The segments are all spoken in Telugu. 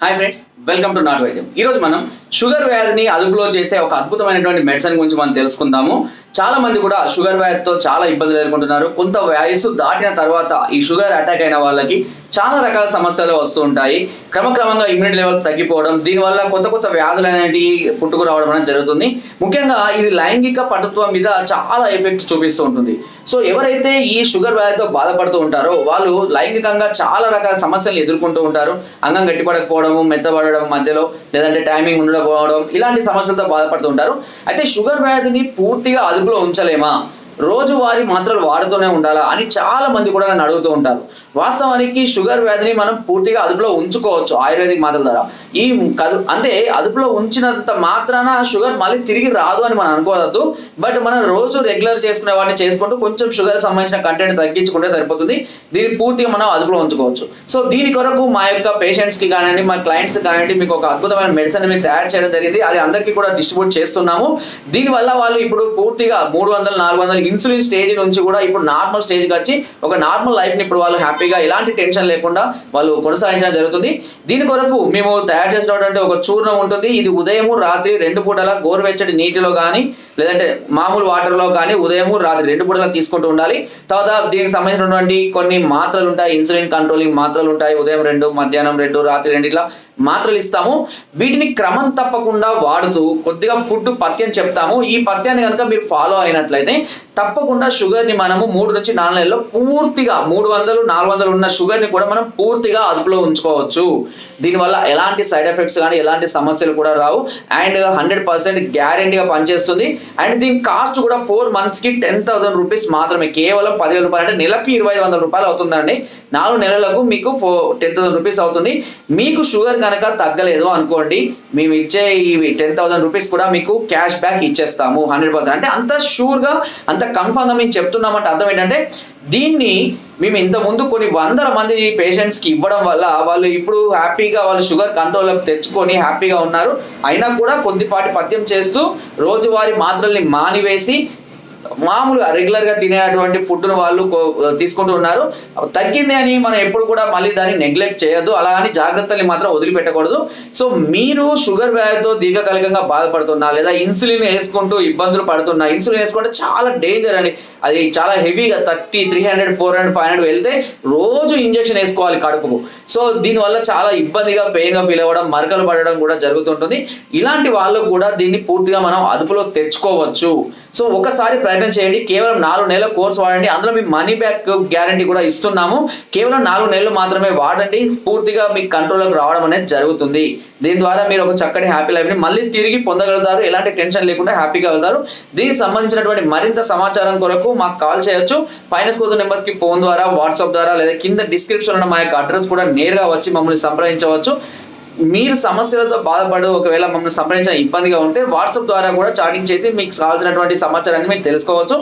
హాయ్ ఫ్రెండ్స్ వెల్కమ్ టు నాట్ వైద్యం ఈరోజు మనం షుగర్ వ్యాధిని అదుపులో చేసే ఒక అద్భుతమైనటువంటి మెడిసిన్ గురించి మనం తెలుసుకుందాము. చాలా మంది కూడా షుగర్ వ్యాధితో చాలా ఇబ్బందులు ఎదుర్కొంటున్నారు. కొంత వయసు దాటిన తర్వాత ఈ షుగర్ అటాక్ అయిన వాళ్ళకి చాలా రకాల సమస్యలు వస్తూ ఉంటాయి. క్రమక్రమంగా ఇమ్యూనిటీ లెవెల్స్ తగ్గిపోవడం దీనివల్ల కొత్త కొత్త వ్యాధులు అనేవి పుట్టుకు రావడం అనేది జరుగుతుంది. ముఖ్యంగా ఇది లైంగిక పటుత్వం మీద చాలా ఎఫెక్ట్ చూపిస్తూ ఉంటుంది. సో ఎవరైతే ఈ షుగర్ వ్యాధితో బాధపడుతూ ఉంటారో వాళ్ళు లైంగికంగా చాలా రకాల సమస్యలు ఎదుర్కొంటూ ఉంటారు. అంగం గట్టిపడకపోవడము మెత్తబడడం మధ్యలో లేదంటే టైమింగ్ ఉండకపోవడం ఇలాంటి సమస్యలతో బాధపడుతూ ఉంటారు. అయితే షుగర్ వ్యాధిని పూర్తిగా అదుపులో ఉంచలేమా? రోజువారీ మాత్రలు వాడుతూనే ఉండాలా అని చాలా మంది కూడా నన్ను అడుగుతూ ఉంటారు. వాస్తవానికి షుగర్ వ్యాధిని మనం పూర్తిగా అదుపులో ఉంచుకోవచ్చు ఆయుర్వేదిక్ మాత్రల ద్వారా. ఈ కదు అంటే అదుపులో ఉంచినంత మాత్రాన షుగర్ మళ్ళీ తిరిగి రాదు అని మనం అనుకోవద్దు. బట్ మనం రోజు రెగ్యులర్ చేసుకునే వాటిని చేసుకుంటూ కొంచెం షుగర్ సంబంధించిన కంటెంట్ తగ్గించుకుంటే సరిపోతుంది. దీన్ని పూర్తిగా మనం అదుపులో ఉంచుకోవచ్చు. సో దీని కొరకు మా యొక్క పేషెంట్స్కి కానివ్వండి మా క్లయింట్స్ కానివ్వండి మీకు ఒక అద్భుతమైన మెడిసిన్ మేము తయారు చేయడం జరిగింది. అది అందరికీ కూడా డిస్ట్రిబ్యూట్ చేస్తున్నాము. దీనివల్ల వాళ్ళు ఇప్పుడు పూర్తిగా మూడు వందలు నాలుగు వందలు ఇన్సులిన్ స్టేజ్ నుంచి కూడా ఇప్పుడు నార్మల్ స్టేజ్కి వచ్చి ఒక నార్మల్ లైఫ్ని ఇప్పుడు వాళ్ళు హ్యాపీగా ఎలాంటి టెన్షన్ లేకుండా వాళ్ళు కొనసాగించడం జరుగుతుంది. దీని కొరకు మేము తయారు చేసినటువంటి ఒక చూర్ణం ఉంటుంది. ఇది ఉదయము రాత్రి రెండు పూటల గోరువెచ్చటి నీటిలో కానీ లేదంటే మామూలు వాటర్లో కానీ ఉదయము రాత్రి రెండు పూటలా తీసుకుంటూ ఉండాలి. తర్వాత దీనికి సంబంధించినటువంటి కొన్ని మాత్రలు ఉంటాయి. ఇన్సులిన్ కంట్రోలింగ్ మాత్రలు ఉంటాయి. ఉదయం రెండు మధ్యాహ్నం రెండు రాత్రి రెండు ఇట్లా మాత్రలు ఇస్తాము. వీటిని క్రమం తప్పకుండా వాడుతూ కొద్దిగా ఫుడ్ పథ్యం చెప్తాము. ఈ పథ్యాన్ని కనుక మీరు ఫాలో అయినట్లయితే తప్పకుండా షుగర్ని మనము మూడు నుంచి నాలుగు నెలల్లో పూర్తిగా మూడు వందలు నాలుగు వందలు ఉన్న షుగర్ని కూడా మనం పూర్తిగా అదుపులో ఉంచుకోవచ్చు. దీనివల్ల ఎలాంటి సైడ్ ఎఫెక్ట్స్ కానీ ఎలాంటి సమస్యలు కూడా రావు. అండ్ హండ్రెడ్ పర్సెంట్ గ్యారంటీగా పనిచేస్తుంది. అండ్ దీని కాస్ట్ కూడా ఫోర్ మంత్స్కి టెన్ థౌసండ్ రూపీస్ మాత్రమే. కేవలం పదివేల రూపాయలు అంటే నెలకి ఇరవై వందల రూపాయలు అవుతుందండి. నాలుగు నెలలకు మీకు ఫో టెన్ థౌసండ్ రూపీస్ అవుతుంది. మీకు షుగర్ కనుక తగ్గలేదు అనుకోండి మేము ఇచ్చే ఈ టెన్ థౌసండ్ రూపీస్ కూడా మీకు క్యాష్ బ్యాక్ ఇచ్చేస్తాము హండ్రెడ్ పర్సెంట్. అంటే అంత షూర్గా అంత కన్ఫామ్గా మేము చెప్తున్నామంటే అర్థం ఏంటంటే దీన్ని మేము ఇంత ముందు కొన్ని వందల మంది పేషెంట్స్కి ఇవ్వడం వల్ల వాళ్ళు ఇప్పుడు హ్యాపీగా వాళ్ళు షుగర్ కంట్రోల్లోకి తెచ్చుకొని హ్యాపీగా ఉన్నారు. అయినా కూడా కొద్దిపాటి పథ్యం చేస్తూ రోజువారీ మాత్రల్ని మానివేసి మామూలుగా రెగ్యులర్గా తినేటువంటి ఫుడ్ వాళ్ళు తీసుకుంటూ ఉన్నారు. తగ్గింది అని మనం ఎప్పుడు కూడా మళ్ళీ దాన్ని నెగ్లెక్ట్ చేయొద్దు. అలా అని జాగ్రత్తల్ని మాత్రం వదిలిపెట్టకూడదు. సో మీరు షుగర్ వ్యాధితో దీర్ఘకాలికంగా బాధపడుతున్నా లేదా ఇన్సులిన్ వేసుకుంటూ ఇబ్బందులు పడుతున్నా ఇన్సులిన్ వేసుకుంటే చాలా డేంజర్ అండి. అది చాలా హెవీగా thirty three hundred four hundred five hundred వెళ్తే రోజు ఇంజెక్షన్ వేసుకోవాలి కడుపుకు. సో దీనివల్ల చాలా ఇబ్బందిగా పెయిన్గా ఫీల్ అవ్వడం మరకలు పడడం కూడా జరుగుతుంటుంది. ఇలాంటి వాళ్ళు కూడా దీన్ని పూర్తిగా మనం అదుపులో తెచ్చుకోవచ్చు. సో ఒకసారి ప్రయత్నం చేయండి కేవలం నాలుగు నెలల కోర్స్ వాడండి. అందులో మీ మనీ బ్యాక్ గ్యారంటీ కూడా ఇస్తున్నాము. కేవలం నాలుగు నెలలు మాత్రమే వాడండి. పూర్తిగా మీ కంట్రోల్లోకి రావడం అనేది జరుగుతుంది. దీని ద్వారా మీరు ఒక చక్కటి హ్యాపీ లైఫ్ని మళ్ళీ తిరిగి పొందగలుగుతారు. ఎలాంటి టెన్షన్ లేకుండా హ్యాపీగా వెళ్తారు. దీనికి సంబంధించినటువంటి మరింత సమాచారం కొరకు మాకు కాల్ చేయొచ్చు. పైన స్కూల్ నెంబర్స్కి ఫోన్ ద్వారా వాట్సాప్ ద్వారా లేదా కింద డిస్క్రిప్షన్ ఉన్న మా యొక్క అడ్రస్ కూడా నేరుగా వచ్చి మమ్మల్ని సంప్రదించవచ్చు. మీరు సమస్యలతో బాధపడు ఒకవేళ మమ్మల్ని సంప్రదించిన ఇబ్బందిగా ఉంటే వాట్సాప్ ద్వారా కూడా చాటింగ్ చేసి మీకు కావాల్సినటువంటి సమాచారాన్ని మీరు తెలుసుకోవచ్చు.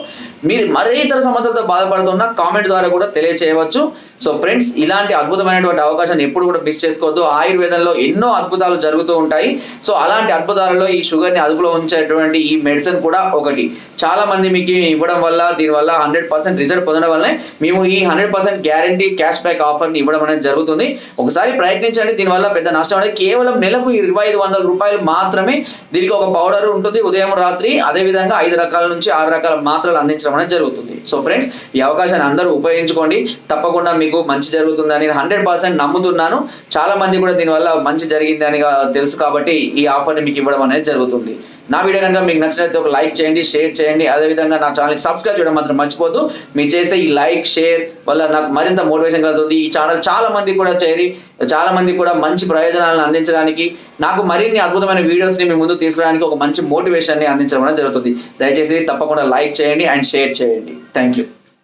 మీరు మరే ఇతర సమస్యలతో బాధపడుతున్నా కామెంట్ ద్వారా కూడా తెలియచేయవచ్చు. సో ఫ్రెండ్స్ ఇలాంటి అద్భుతమైనటువంటి అవకాశాన్ని ఎప్పుడు కూడా మిస్ చేసుకోవద్దు. ఆయుర్వేదంలో ఎన్నో అద్భుతాలు జరుగుతూ ఉంటాయి. సో అలాంటి అద్భుతాలలో ఈ షుగర్ని అదుపులో ఉంచేటువంటి ఈ మెడిసిన్ కూడా ఒకటి. చాలా మంది మీకు ఇవ్వడం వల్ల దీనివల్ల హండ్రెడ్ పర్సెంట్ రిజల్ట్ పొందడం వల్లనే మేము ఈ hundred percent guarantee cash back ఆఫర్ని ఇవ్వడం అనేది జరుగుతుంది. ఒకసారి ప్రయత్నించండి దీనివల్ల పెద్ద నష్టం అనేది కేవలం నెలకు ఇరవై ఐదు వందల రూపాయలు మాత్రమే దీనికి ఒక పౌడర్ ఉంటుంది. ఉదయం రాత్రి అదే విధంగా ఐదు రకాల నుంచి ఆరు రకాల మాత్రలు అందించడం అనేది జరుగుతుంది. సో ఫ్రెండ్స్ ఈ అవకాశాన్ని అందరూ ఉపయోగించుకోండి. తప్పకుండా మీకు మంచి జరుగుతుందని హండ్రెడ్ పర్సెంట్ నమ్ముతున్నాను. చాలా మంది కూడా దీనివల్ల మంచి జరిగింది అని తెలుసు కాబట్టి ఈ ఆఫర్ని మీకు ఇవ్వడం అనేది జరుగుతుంది. నా వీడియో కనుక మీకు నచ్చినట్లయితే ఒక లైక్ చేయండి షేర్ చేయండి. అదేవిధంగా నా ఛానల్ సబ్స్క్రైబ్ చేయడం మాత్రం మర్చిపోద్దు మీరు చేసే ఈ లైక్ షేర్ వల్ల నాకు మరింత మోటివేషన్ కలుగుతుంది. ఈ ఛానల్ చాలా మంది కూడా చేరి చాలా మంది కూడా మంచి ప్రయోజనాలను అందించడానికి నాకు మరిన్ని అద్భుతమైన వీడియోస్ని మీ ముందు తీసుకురావడానికి ఒక మంచి మోటివేషన్ని అందించడం అనేది జరుగుతుంది. దయచేసి తప్పకుండా లైక్ చేయండి అండ్ షేర్ చేయండి. Thank you.